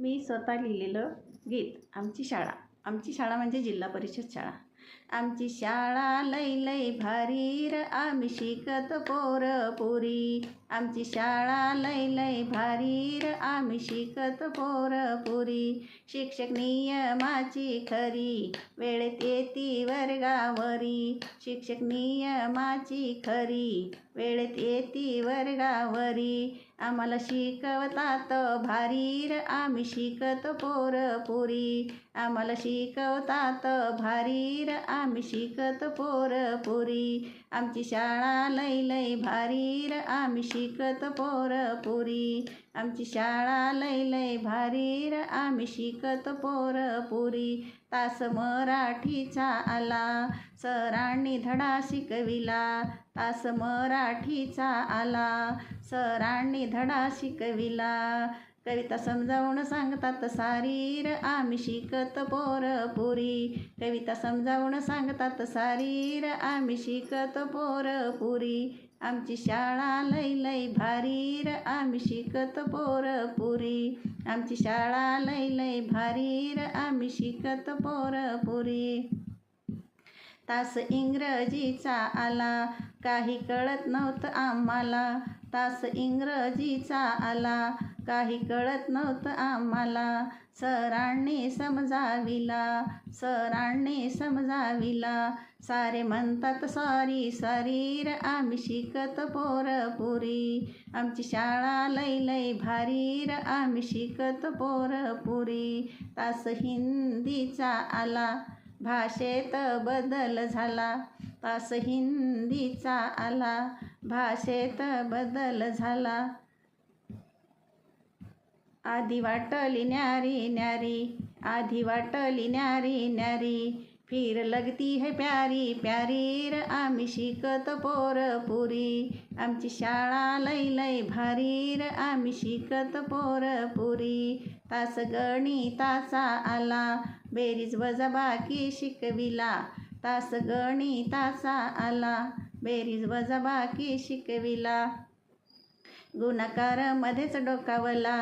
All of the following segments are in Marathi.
मी स्वतः लिहिलेलं गीत आमची शाळा. आमची शाळा म्हणजे जिल्हा परिषद शाळा. आमची शाळा लई लई भारी र आम्ही शिकत पोर पुरी. आमची शाळा लई लई भारी र आम्ही शिकत पोर पुरी. शिक्षक नियमाची खरी वेळेत येती वर्गावरी शिक्षक नियमाची खरी वेळेत येती वर्गावरी आम्हाला शिकवतात भारी र आम्ही शिकत पोर पुरी. आम्हाला शिकवतात भारी र आम्ही शिकत पोर पोरी. आमची शाळा लई लई भारी र आम्ही शिकत पोर पोरी. आमची शाळा लई लई भारी र आम्ही शिकत पोर पुरी. तास मराठीचा आला सरांनी धडा शिकविला. तास मराठीचा आला सरांनी धडा शिकविला. कविता समजावून सांगतात सारीर. आम्ही शिकत पोर पुरी. कविता समजावून सांगतात सारीर. आम्ही शिकत पोर पुरी. आमची शाळा लई लई भारीर आम्ही शिकत पोर पुरी. आमची शाळा लई लई भारीर आम्ही शिकत पोर पुरी. तास इंग्रजीचा आला. काही कळत नव्हतं आम्हाला. तास इंग्रजीचा आला. काही कळत नव्हतं आम्हाला. सरांनी समजाविला सरांनी समजाविला. सारे म्हणतात सॉरी सॉरी आम्ही शिकत पोरपुरी आमची शाळा लई लई भारी र आम्ही शिकत पोरपुरी तास हिंदीचा आला भाषेत बदल झाला. तास हिंदीचा आला भाषेत बदल झाला. आधी वाटली न्यारी न्यारी. आधी वाटली न्यारी न्यारी. फिर लगती है प्यारी प्यारी र आम्ही शिकत पोर पुरी. आमची शाळा लय लय भारी र आम्ही शिकत पोर पुरी. तास गणिताचा आला बेरीज वजाबाकी शिकविला. तास तासा आला बेरीज वजाबाकी शिकविला. गुणाकार मध्येच डोकावला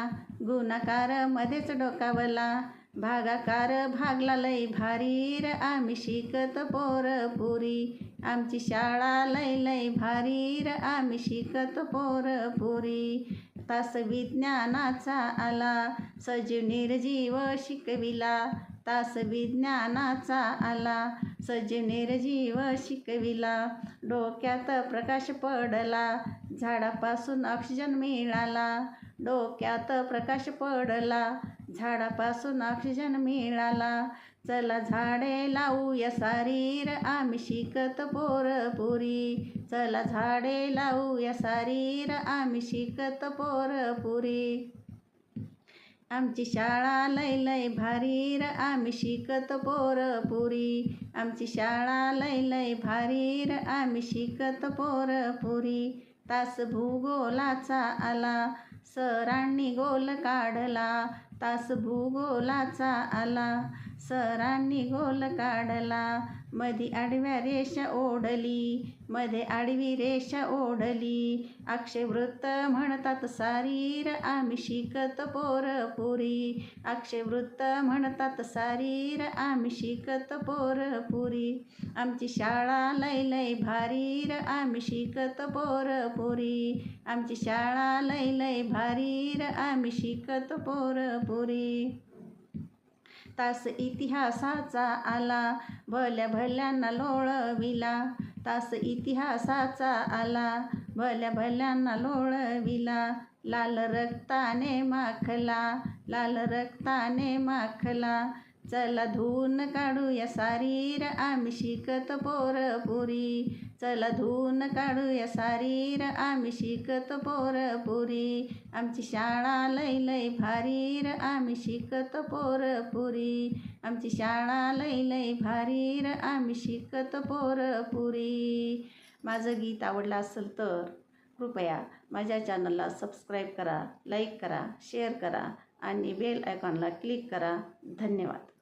गुणाकार मध्येच डोकावला. भागाकार भागला लई भारी र आम्ही शिकत पोर पुरी. आमची शाळा लई लय भारी र आम्ही शिकत पोर पुरी. तास विज्ञानाचा आला सजीव निर्जीव शिकविला. तास विज्ञानाचा आला. सजनेर जीव शिकविला. डोक्यात प्रकाश पडला. झाडापासून ऑक्सिजन मिळाला. डोक्यात प्रकाश पडला. झाडापासून ऑक्सिजन मिळाला. चला झाडे लावूया सारी आम्ही शिकत पोरपुरी. चला झाडे लावूया सारी आम्ही शिकत पोरपुरी. आमची शाळा लय लय भारी र आम्ही शिकत पोर पुरी. आमची शाळा लय लय भारी र आम्ही शिकत पोर पुरी. तास भूगोलाचा आला सरांनी गोल काढला. तास भूगोलाचा आला. सरांनी गोल काढला. मधी आडव्या रेषा ओढली. मध्ये आडवी रेषा ओढली. अक्षयवृत्त म्हणतात सारीर आम्ही शिकत पोरपुरी. अक्षयवृत्त म्हणतात सारीर आम्ही शिकत पोरपुरी. आमची शाळा लई लय भारीर आम्ही शिकत पोरपुरी. आमची शाळा लई लय भारीर आम्ही शिकत पोर पुरी तास इतिहासाचा आला भल्या भल्यांना लोळविला तास इतिहासाचा आला भल्या भल्यांना लोळविला लाल रक्ताने माखला लाल रक्ताने माखला. चला धून काढूया सारीर आम्ही शिकत पोर पुरी चला धून काढूया सारीर आम्ही शिकत पोर पुरी आमची शाळा लई लई भारीर आम्ही शिकत पोरपुरी. आमची शाळा लई लई भारीर आम्ही शिकत पोर पुरी माझं गीत आवडलं असेल तर कृपया माझ्या चॅनलला सबस्क्राईब करा लाईक करा शेअर करा आणि बेल आयकॉनला क्लिक करा. धन्यवाद.